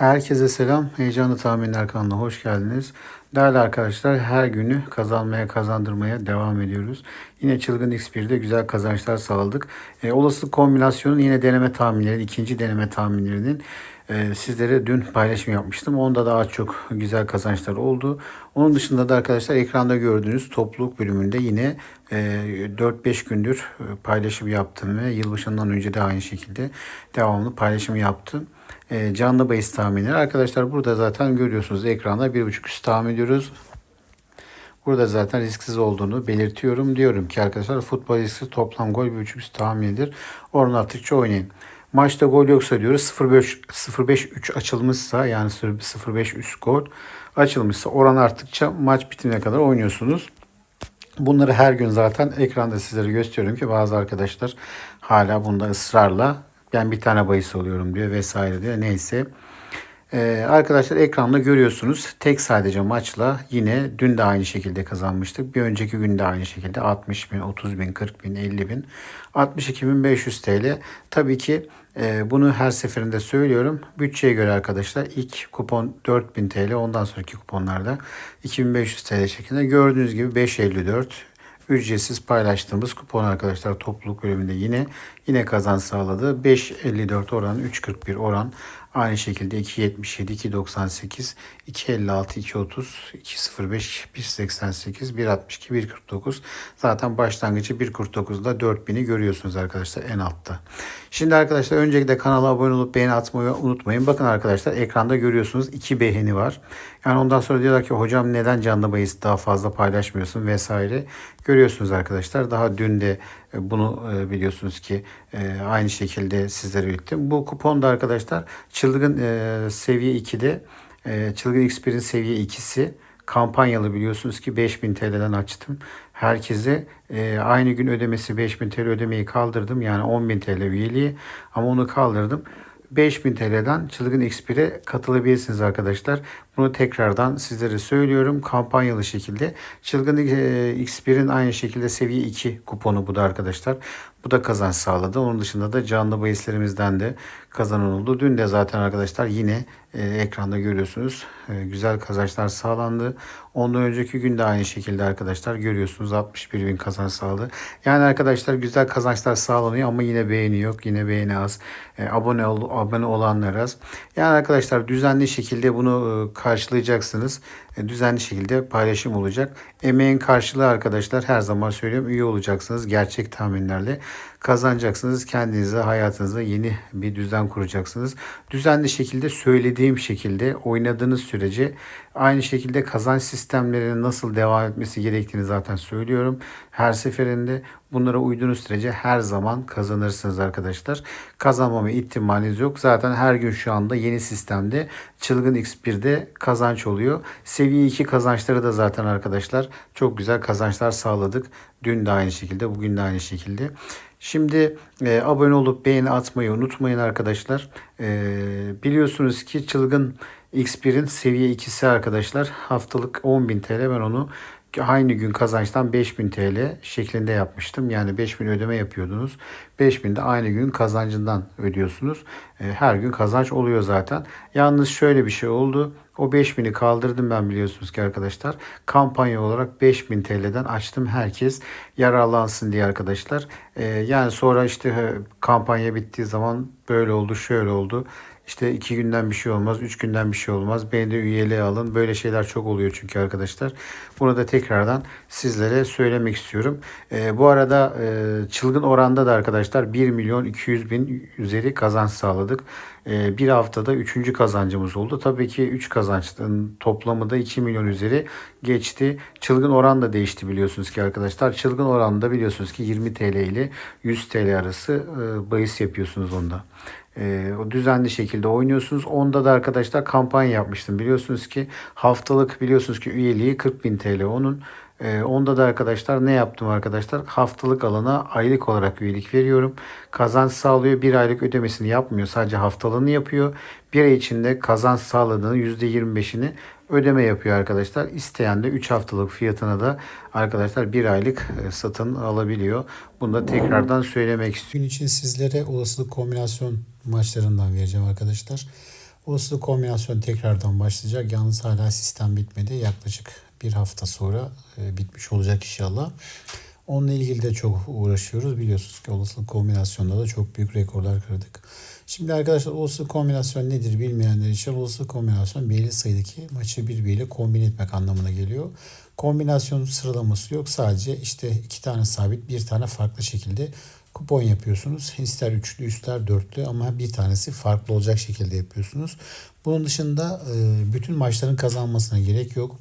Herkese selam. Heyecanlı Tahminler kanalına hoş geldiniz. Değerli arkadaşlar her günü kazanmaya kazandırmaya devam ediyoruz. Yine Çılgın X1'de güzel kazançlar sağladık. E, olası kombinasyonun yine deneme tahminleri, ikinci deneme tahminlerinin e, sizlere dün paylaşım yapmıştım. Onda daha çok güzel kazançlar oldu. Onun dışında da arkadaşlar ekranda gördüğünüz topluluk bölümünde yine e, 4-5 gündür e, paylaşım yaptım ve yılbaşından önce de aynı şekilde devamlı paylaşım yaptım canlı bahis tahminleri. Arkadaşlar burada zaten görüyorsunuz ekranda 1.5 üst tahmin ediyoruz. Burada zaten risksiz olduğunu belirtiyorum. Diyorum ki arkadaşlar futbol risksiz toplam gol 1.5 üst tahminidir. Oran arttıkça oynayın. Maçta gol yoksa diyoruz 0-5-3 açılmışsa yani 0-5 üst gol açılmışsa oran arttıkça maç bitimine kadar oynuyorsunuz. Bunları her gün zaten ekranda sizlere gösteriyorum ki bazı arkadaşlar hala bunda ısrarla ben bir tane bahis alıyorum diyor vesaire diyor. Neyse. Ee, arkadaşlar ekranda görüyorsunuz. Tek sadece maçla yine dün de aynı şekilde kazanmıştık. Bir önceki gün de aynı şekilde 60 bin, 30 bin, 40 bin, 50 bin, 62 bin 500 TL. Tabii ki e, bunu her seferinde söylüyorum. Bütçeye göre arkadaşlar ilk kupon 4000 TL ondan sonraki kuponlarda 2500 TL şeklinde. Gördüğünüz gibi 5.54 ücretsiz paylaştığımız kupon arkadaşlar topluluk bölümünde yine yine kazan sağladı. 5.54 oran 3.41 oran aynı şekilde 2.77 2.98 2.56 2.30 2.05 1.88 1.62 1.49 zaten başlangıcı 1.49'da 4.000'i görüyorsunuz arkadaşlar en altta. Şimdi arkadaşlar öncelikle kanala abone olup beğeni atmayı unutmayın. Bakın arkadaşlar ekranda görüyorsunuz 2 beğeni var. Yani ondan sonra diyorlar ki hocam neden canlı bahis daha fazla paylaşmıyorsun vesaire. Görüyorsunuz arkadaşlar daha dün de bunu e, biliyorsunuz ki e, aynı şekilde sizlere ilettim. Bu kupon da arkadaşlar çılgın seviye 2'de çılgın Xper'in seviye 2'si kampanyalı biliyorsunuz ki 5000 TL'den açtım. Herkese aynı gün ödemesi 5000 TL ödemeyi kaldırdım. Yani 10.000 TL üyeliği ama onu kaldırdım. 5000 TL'den Çılgın X1'e katılabilirsiniz arkadaşlar. Bunu tekrardan sizlere söylüyorum. Kampanyalı şekilde. Çılgın X1'in aynı şekilde seviye 2 kuponu bu da arkadaşlar. Bu da kazanç sağladı. Onun dışında da canlı bahislerimizden de kazanan oldu. Dün de zaten arkadaşlar yine e, ekranda görüyorsunuz. E, güzel kazançlar sağlandı. Ondan önceki gün de aynı şekilde arkadaşlar görüyorsunuz 61 bin kazanç sağladı. Yani arkadaşlar güzel kazançlar sağlanıyor ama yine beğeni yok. Yine beğeni az. E, abone, ol, abone olanlar az. Yani arkadaşlar düzenli şekilde bunu e, karşılayacaksınız. E, düzenli şekilde paylaşım olacak. Emeğin karşılığı arkadaşlar her zaman söylüyorum üye olacaksınız. Gerçek tahminlerle kazanacaksınız. Kendinize, hayatınıza yeni bir düzen kuracaksınız. Düzenli şekilde söylediğim şekilde oynadığınız sürece aynı şekilde kazanç sistemlerinin nasıl devam etmesi gerektiğini zaten söylüyorum. Her seferinde bunlara uyduğunuz sürece her zaman kazanırsınız arkadaşlar. Kazanmama ihtimaliniz yok. Zaten her gün şu anda yeni sistemde Çılgın X1'de kazanç oluyor. Seviye 2 kazançları da zaten arkadaşlar çok güzel kazançlar sağladık. Dün de aynı şekilde, bugün de aynı şekilde. Şimdi e, abone olup beğeni atmayı unutmayın arkadaşlar. E, biliyorsunuz ki Çılgın X1'in seviye 2'si arkadaşlar haftalık 10.000 TL ben onu aynı gün kazançtan 5000 TL şeklinde yapmıştım. Yani 5000 ödeme yapıyordunuz. 5000 de aynı gün kazancından ödüyorsunuz. E, her gün kazanç oluyor zaten. Yalnız şöyle bir şey oldu. O 5000'i kaldırdım ben biliyorsunuz ki arkadaşlar. Kampanya olarak 5000 TL'den açtım. Herkes yararlansın diye arkadaşlar. E, yani sonra işte kampanya bittiği zaman böyle oldu şöyle oldu. İşte iki günden bir şey olmaz, üç günden bir şey olmaz. Beni de üyeliğe alın. Böyle şeyler çok oluyor çünkü arkadaşlar. Bunu da tekrardan sizlere söylemek istiyorum. E, bu arada e, çılgın oranda da arkadaşlar 1 milyon 200 bin üzeri kazanç sağladık. E, bir haftada üçüncü kazancımız oldu. Tabii ki 3 kazançın toplamı da 2 milyon üzeri geçti. Çılgın oran da değişti biliyorsunuz ki arkadaşlar. Çılgın oranda biliyorsunuz ki 20 TL ile 100 TL arası e, bahis yapıyorsunuz onda. E, o düzenli şekilde oynuyorsunuz. Onda da arkadaşlar kampanya yapmıştım. Biliyorsunuz ki haftalık biliyorsunuz ki üyeliği 40 bin TL onun. E, onda da arkadaşlar ne yaptım arkadaşlar? Haftalık alana aylık olarak üyelik veriyorum. Kazanç sağlıyor. Bir aylık ödemesini yapmıyor. Sadece haftalığını yapıyor. Bir ay içinde kazanç sağladığını %25'ini ödeme yapıyor arkadaşlar. İsteyen de 3 haftalık fiyatına da arkadaşlar bir aylık e, satın alabiliyor. Bunu da tekrardan söylemek istiyorum. Gün için sizlere olasılık kombinasyon maçlarından vereceğim arkadaşlar. Olasılık kombinasyon tekrardan başlayacak. Yalnız hala sistem bitmedi. Yaklaşık bir hafta sonra e, bitmiş olacak inşallah. Onunla ilgili de çok uğraşıyoruz. Biliyorsunuz ki olasılık kombinasyonda da çok büyük rekorlar kırdık. Şimdi arkadaşlar olasılık kombinasyon nedir bilmeyenler için olasılık kombinasyon belli sayıdaki maçı birbiriyle kombin etmek anlamına geliyor. Kombinasyon sıralaması yok. Sadece işte iki tane sabit bir tane farklı şekilde kupon yapıyorsunuz. İster üçlü ister dörtlü ama bir tanesi farklı olacak şekilde yapıyorsunuz. Bunun dışında e, bütün maçların kazanmasına gerek yok.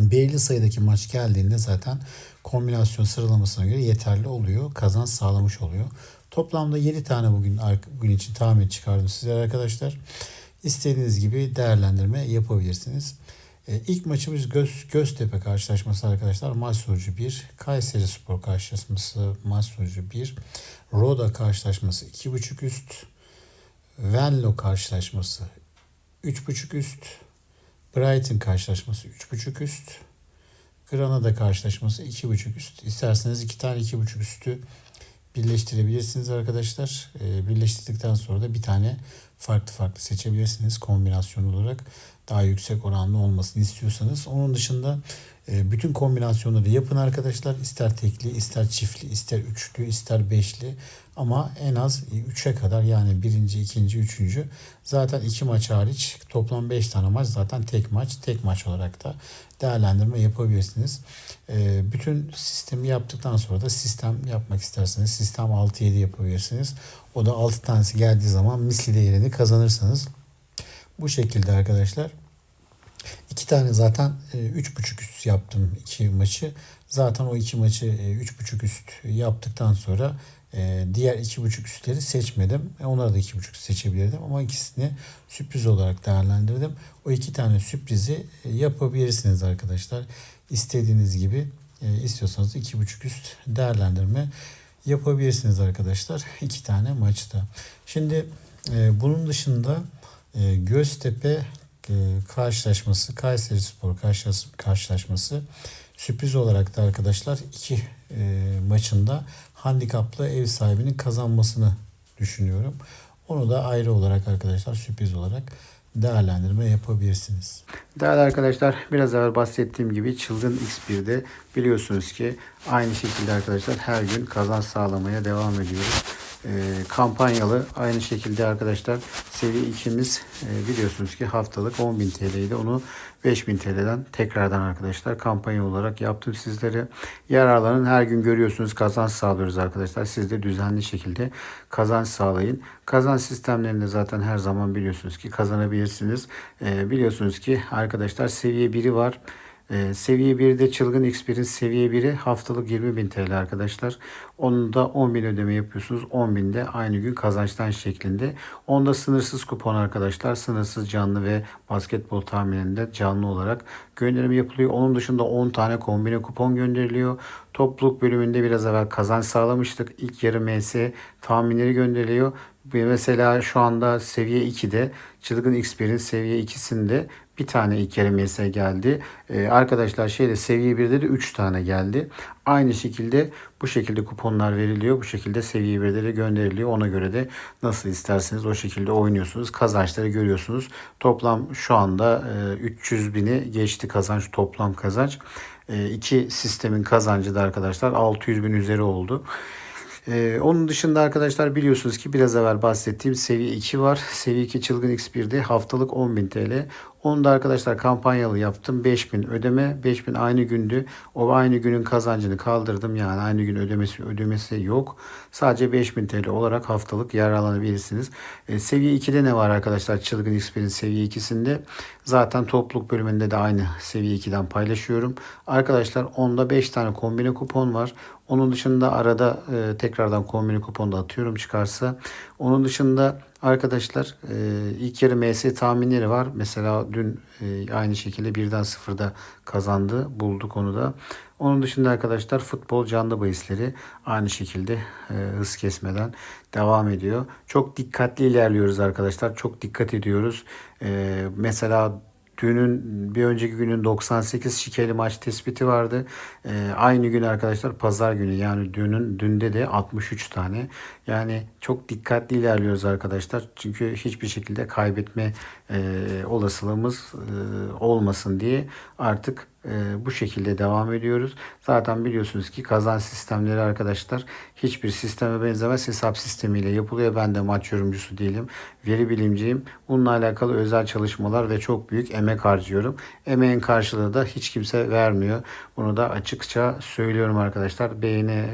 Belli sayıdaki maç geldiğinde zaten kombinasyon sıralamasına göre yeterli oluyor. Kazanç sağlamış oluyor. Toplamda 7 tane bugün bugün için tahmin çıkardım sizlere arkadaşlar. İstediğiniz gibi değerlendirme yapabilirsiniz. E, ilk maçımız Göz, Göztepe karşılaşması arkadaşlar. Maç sonucu 1. Kayseri Spor karşılaşması maç sonucu 1. Roda karşılaşması 2.5 üst. Venlo karşılaşması 3.5 üst. Brighton karşılaşması 3.5 üst. Granada karşılaşması 2.5 üst. İsterseniz iki tane 2.5 üstü birleştirebilirsiniz arkadaşlar. E, birleştirdikten sonra da bir tane farklı farklı seçebilirsiniz kombinasyon olarak daha yüksek oranlı olmasını istiyorsanız. Onun dışında bütün kombinasyonları yapın arkadaşlar. İster tekli, ister çiftli, ister üçlü, ister beşli. Ama en az 3'e kadar yani birinci, ikinci, üçüncü zaten iki maç hariç toplam 5 tane maç zaten tek maç. Tek maç olarak da değerlendirme yapabilirsiniz. E, bütün sistemi yaptıktan sonra da sistem yapmak isterseniz sistem 6-7 yapabilirsiniz. O da 6 tanesi geldiği zaman misli değerini kazanırsanız bu şekilde arkadaşlar. İki tane zaten e, üç buçuk üst yaptım iki maçı. Zaten o iki maçı e, üç buçuk üst yaptıktan sonra e, diğer iki buçuk üstleri seçmedim. Onları da iki buçuk seçebilirdim ama ikisini sürpriz olarak değerlendirdim. O iki tane sürprizi yapabilirsiniz arkadaşlar. İstediğiniz gibi istiyorsanız iki buçuk üst değerlendirme yapabilirsiniz arkadaşlar. iki tane maçta. Şimdi bunun dışında Göztepe karşılaşması, Kayseri Spor karşılaşması sürpriz olarak da arkadaşlar iki e, maçında handikaplı ev sahibinin kazanmasını düşünüyorum. Onu da ayrı olarak arkadaşlar sürpriz olarak değerlendirme yapabilirsiniz. Değerli arkadaşlar biraz evvel bahsettiğim gibi Çılgın X1'de biliyorsunuz ki aynı şekilde arkadaşlar her gün kazanç sağlamaya devam ediyoruz e, kampanyalı. Aynı şekilde arkadaşlar seviye 2'miz e, biliyorsunuz ki haftalık 10.000 TL'ydi. Onu 5000 TL'den tekrardan arkadaşlar kampanya olarak yaptım sizlere. Yararlanın her gün görüyorsunuz kazanç sağlıyoruz arkadaşlar. Siz de düzenli şekilde kazanç sağlayın. Kazanç sistemlerinde zaten her zaman biliyorsunuz ki kazanabilirsiniz. E, biliyorsunuz ki arkadaşlar seviye 1'i var. Ee, seviye 1'de Çılgın Xper'in seviye 1'i haftalık 20.000 TL arkadaşlar. Onu da 10.000 ödeme yapıyorsunuz. 10.000 de aynı gün kazançtan şeklinde. Onda sınırsız kupon arkadaşlar. Sınırsız canlı ve basketbol tahmininde canlı olarak gönderim yapılıyor. Onun dışında 10 tane kombine kupon gönderiliyor. Topluluk bölümünde biraz evvel kazanç sağlamıştık. İlk yarı MS tahminleri gönderiliyor. Mesela şu anda seviye 2'de Çılgın Xper'in seviye 2'sinde bir tane ilk MS geldi. Ee, arkadaşlar şeyde seviye 1'de de 3 tane geldi. Aynı şekilde bu şekilde kuponlar veriliyor. Bu şekilde seviye 1'de de gönderiliyor. Ona göre de nasıl isterseniz o şekilde oynuyorsunuz. Kazançları görüyorsunuz. Toplam şu anda 300 e, bini geçti kazanç toplam kazanç. E, iki sistemin kazancı da arkadaşlar 600 bin üzeri oldu. Ee, onun dışında arkadaşlar biliyorsunuz ki biraz evvel bahsettiğim seviye 2 var. Seviye 2 çılgın X1'de haftalık 10.000 TL. Onu da arkadaşlar kampanyalı yaptım. 5000 ödeme. 5000 aynı gündü. O aynı günün kazancını kaldırdım. Yani aynı gün ödemesi ödemesi yok. Sadece 5000 TL olarak haftalık yararlanabilirsiniz. E, seviye 2'de ne var arkadaşlar? Çılgın Xper'in seviye 2'sinde. Zaten topluluk bölümünde de aynı seviye 2'den paylaşıyorum. Arkadaşlar onda 5 tane kombine kupon var. Onun dışında arada e, tekrardan kombine kupon da atıyorum çıkarsa. Onun dışında Arkadaşlar e, ilk yarı MS tahminleri var. Mesela dün e, aynı şekilde birden sıfırda kazandı. Bulduk onu da. Onun dışında arkadaşlar futbol canlı bahisleri aynı şekilde e, hız kesmeden devam ediyor. Çok dikkatli ilerliyoruz arkadaşlar. Çok dikkat ediyoruz. Mesela dünün bir önceki günün 98 şikeli maç tespiti vardı. E, aynı gün arkadaşlar pazar günü yani dünün dünde de 63 tane. Yani çok dikkatli ilerliyoruz arkadaşlar. Çünkü hiçbir şekilde kaybetme e, olasılığımız e, olmasın diye artık bu şekilde devam ediyoruz. Zaten biliyorsunuz ki kazan sistemleri arkadaşlar hiçbir sisteme benzemez. Hesap sistemiyle yapılıyor. Ben de maç yorumcusu değilim. Veri bilimciyim. Bununla alakalı özel çalışmalar ve çok büyük emek harcıyorum. Emeğin karşılığı da hiç kimse vermiyor. Bunu da açıkça söylüyorum arkadaşlar. Beğeni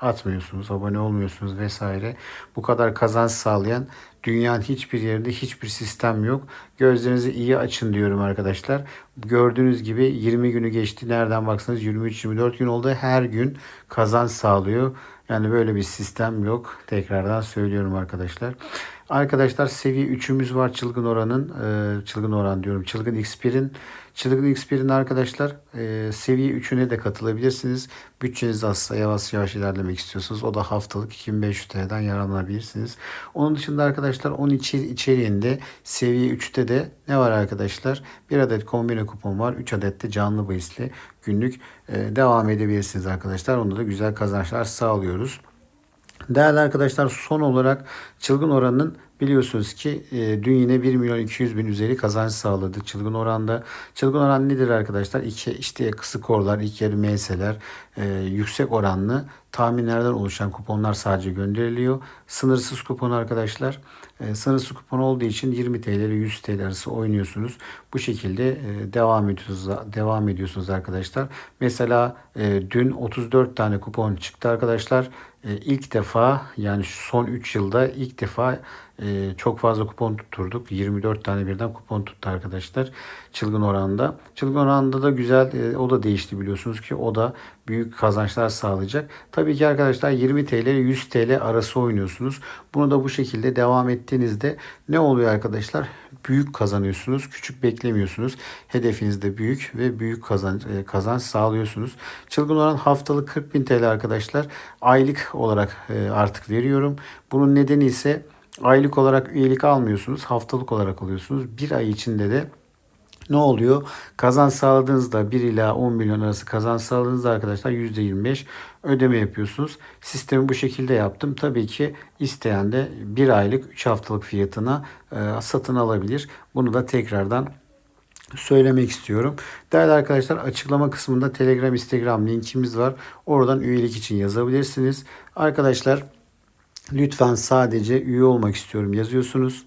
atmıyorsunuz, abone olmuyorsunuz vesaire. Bu kadar kazanç sağlayan dünyanın hiçbir yerinde hiçbir sistem yok. Gözlerinizi iyi açın diyorum arkadaşlar. Gördüğünüz gibi 20 günü geçti. Nereden baksanız 23-24 gün oldu. Her gün kazanç sağlıyor. Yani böyle bir sistem yok. Tekrardan söylüyorum arkadaşlar. Arkadaşlar seviye 3'ümüz var çılgın oranın. E, çılgın oran diyorum. Çılgın X1'in. Çılgın X1'in arkadaşlar e, seviye 3'üne de katılabilirsiniz. Bütçeniz azsa yavaş yavaş ilerlemek istiyorsunuz. O da haftalık 2500 TL'den yararlanabilirsiniz. Onun dışında arkadaşlar onun içi, içeriğinde seviye 3'te de ne var arkadaşlar? Bir adet kombine kupon var. 3 adet de canlı bahisli günlük e, devam edebilirsiniz arkadaşlar. Onda da güzel kazançlar sağlıyoruz. Değerli arkadaşlar son olarak çılgın oranın biliyorsunuz ki e, dün yine 1 milyon 200 bin üzeri kazanç sağladı çılgın oranda. Çılgın oran nedir arkadaşlar? İki, işte kısık orlar, ilk yarı MS'ler, e, yüksek oranlı tahminlerden oluşan kuponlar sadece gönderiliyor. Sınırsız kupon arkadaşlar. E, sınırsız kupon olduğu için 20 TL ile 100 TL arası oynuyorsunuz. Bu şekilde e, devam ediyorsunuz devam ediyorsunuz arkadaşlar. Mesela e, dün 34 tane kupon çıktı arkadaşlar. E, ilk defa yani son 3 yılda ilk defa e, çok fazla kupon tutturduk. 24 tane birden kupon tuttu arkadaşlar. Çılgın oranda. Çılgın oranda da güzel e, o da değişti biliyorsunuz ki o da büyük kazançlar sağlayacak. Tabii ki arkadaşlar 20 TL ile 100 TL arası oynuyorsunuz. Bunu da bu şekilde devam ettiğinizde ne oluyor arkadaşlar? Büyük kazanıyorsunuz. Küçük beklemiyorsunuz. Hedefiniz de büyük ve büyük kazanç, e, kazanç sağlıyorsunuz. Çılgın oran haftalık 40 bin TL arkadaşlar. Aylık olarak e, artık veriyorum. Bunun nedeni ise aylık olarak üyelik almıyorsunuz. Haftalık olarak alıyorsunuz. Bir ay içinde de ne oluyor? Kazanç sağladığınızda 1 ila 10 milyon arası kazanç sağladığınızda arkadaşlar %25 ödeme yapıyorsunuz. Sistemi bu şekilde yaptım. Tabii ki isteyen de 1 aylık 3 haftalık fiyatına e, satın alabilir. Bunu da tekrardan söylemek istiyorum. Değerli arkadaşlar açıklama kısmında Telegram, Instagram linkimiz var. Oradan üyelik için yazabilirsiniz. Arkadaşlar lütfen sadece üye olmak istiyorum yazıyorsunuz.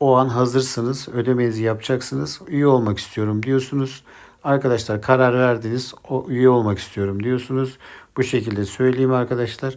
O an hazırsınız, ödemenizi yapacaksınız. Üye olmak istiyorum diyorsunuz. Arkadaşlar karar verdiniz, o üye olmak istiyorum diyorsunuz. Bu şekilde söyleyeyim arkadaşlar.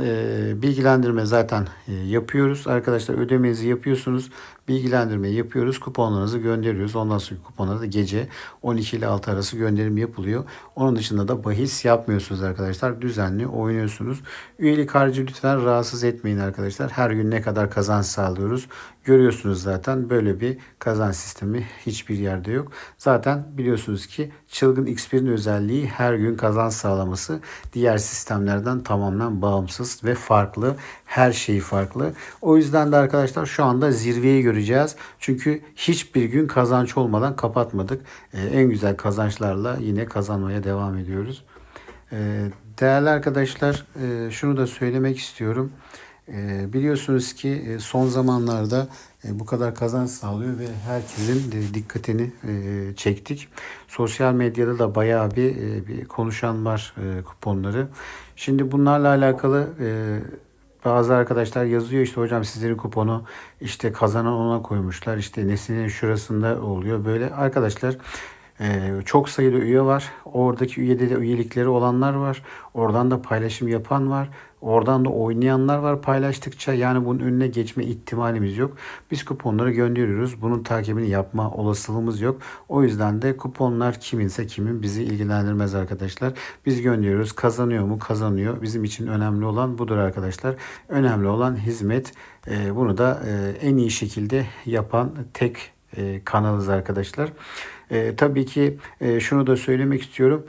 Ee, bilgilendirme zaten e, yapıyoruz. Arkadaşlar ödemenizi yapıyorsunuz. Bilgilendirme yapıyoruz. Kuponlarınızı gönderiyoruz. Ondan sonra kuponları da gece 12 ile 6 arası gönderim yapılıyor. Onun dışında da bahis yapmıyorsunuz arkadaşlar. Düzenli oynuyorsunuz. Üyelik harcı lütfen rahatsız etmeyin arkadaşlar. Her gün ne kadar kazanç sağlıyoruz. Görüyorsunuz zaten böyle bir kazanç sistemi hiçbir yerde yok. Zaten biliyorsunuz ki çılgın X1'in özelliği her gün kazanç sağlaması diğer sistemlerden tamamen bağımsız ve farklı. Her şeyi farklı. O yüzden de arkadaşlar şu anda zirveyi göreceğiz. Çünkü hiçbir gün kazanç olmadan kapatmadık. Ee, en güzel kazançlarla yine kazanmaya devam ediyoruz. Ee, değerli arkadaşlar e, şunu da söylemek istiyorum. E, biliyorsunuz ki e, son zamanlarda e, bu kadar kazanç sağlıyor ve herkesin dikkatini çektik. Sosyal medyada da bayağı bir, bir konuşan var kuponları. Şimdi bunlarla alakalı bazı arkadaşlar yazıyor işte hocam sizlerin kuponu işte kazanan ona koymuşlar. işte nesinin şurasında oluyor. Böyle arkadaşlar ee, çok sayıda üye var. Oradaki üyede de üyelikleri olanlar var. Oradan da paylaşım yapan var. Oradan da oynayanlar var paylaştıkça. Yani bunun önüne geçme ihtimalimiz yok. Biz kuponları gönderiyoruz. Bunun takibini yapma olasılığımız yok. O yüzden de kuponlar kiminse kimin bizi ilgilendirmez arkadaşlar. Biz gönderiyoruz. Kazanıyor mu? Kazanıyor. Bizim için önemli olan budur arkadaşlar. Önemli olan hizmet. Ee, bunu da e, en iyi şekilde yapan tek e, kanalız arkadaşlar. E, tabii ki şunu da söylemek istiyorum.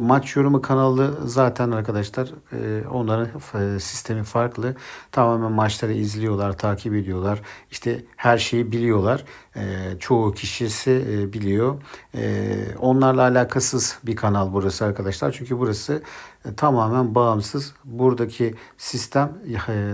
Maç yorumu kanalı zaten arkadaşlar e, onların e, sistemi farklı. Tamamen maçları izliyorlar, takip ediyorlar. İşte her şeyi biliyorlar. E, çoğu kişisi biliyor. Onlarla alakasız bir kanal burası arkadaşlar. Çünkü burası tamamen bağımsız. Buradaki sistem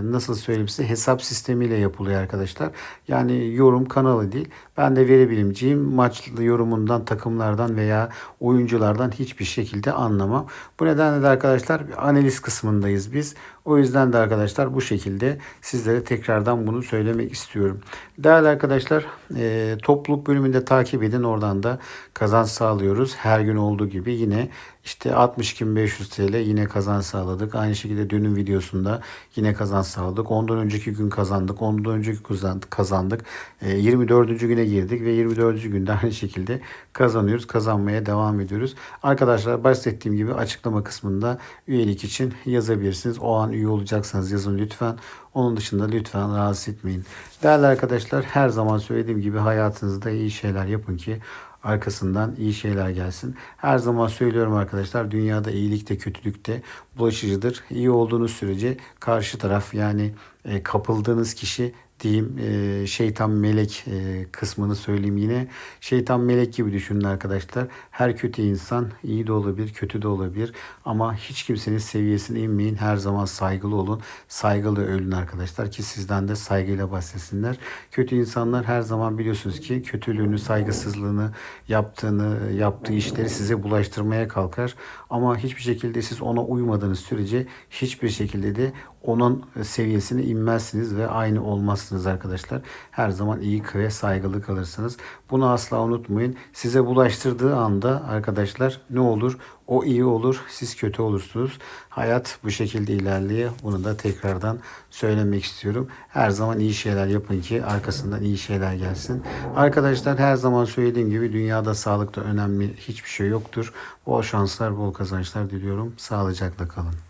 nasıl söyleyeyim size hesap sistemiyle yapılıyor arkadaşlar. Yani yorum kanalı değil. Ben de veri bilimciyim. Maçlı yorumundan, takımlardan veya oyunculardan hiçbir şekilde anlamam. Bu nedenle de arkadaşlar analiz kısmındayız biz. O yüzden de arkadaşlar bu şekilde sizlere tekrardan bunu söylemek istiyorum. Değerli arkadaşlar e, topluluk bölümünde takip edin. Oradan da kazanç sağlıyoruz. Her gün olduğu gibi yine işte 62.500 TL yine kazanç sağladık. Aynı şekilde dünün videosunda yine kazanç sağladık. Ondan önceki gün kazandık. Ondan önceki gün kazandık. E, 24. güne girdik ve 24. günde aynı şekilde kazanıyoruz. Kazanmaya devam ediyoruz. Arkadaşlar bahsettiğim gibi açıklama kısmında üyelik için yazabilirsiniz. O an üye olacaksanız yazın lütfen. Onun dışında lütfen rahatsız etmeyin. Değerli arkadaşlar her zaman söylediğim gibi hayatınızda iyi şeyler yapın ki arkasından iyi şeyler gelsin. Her zaman söylüyorum arkadaşlar dünyada iyilik de kötülük de bulaşıcıdır. İyi olduğunuz sürece karşı taraf yani e, kapıldığınız kişi diyeyim e, şeytan melek e, kısmını söyleyeyim yine. Şeytan melek gibi düşünün arkadaşlar. Her kötü insan iyi de olabilir, kötü de olabilir. Ama hiç kimsenin seviyesine inmeyin. Her zaman saygılı olun. Saygılı ölün arkadaşlar ki sizden de saygıyla bahsetsinler. Kötü insanlar her zaman biliyorsunuz ki kötülüğünü, saygısızlığını, yaptığını, yaptığı işleri size bulaştırmaya kalkar. Ama hiçbir şekilde siz ona uymadığınız sürece hiçbir şekilde de onun seviyesine inmezsiniz ve aynı olmazsınız arkadaşlar. Her zaman iyi ve saygılı kalırsınız. Bunu asla unutmayın. Size bulaştırdığı anda arkadaşlar ne olur? O iyi olur, siz kötü olursunuz. Hayat bu şekilde ilerliyor. Bunu da tekrardan söylemek istiyorum. Her zaman iyi şeyler yapın ki arkasından iyi şeyler gelsin. Arkadaşlar her zaman söylediğim gibi dünyada sağlıkta önemli hiçbir şey yoktur. Bol şanslar, bol kazançlar diliyorum. Sağlıcakla kalın.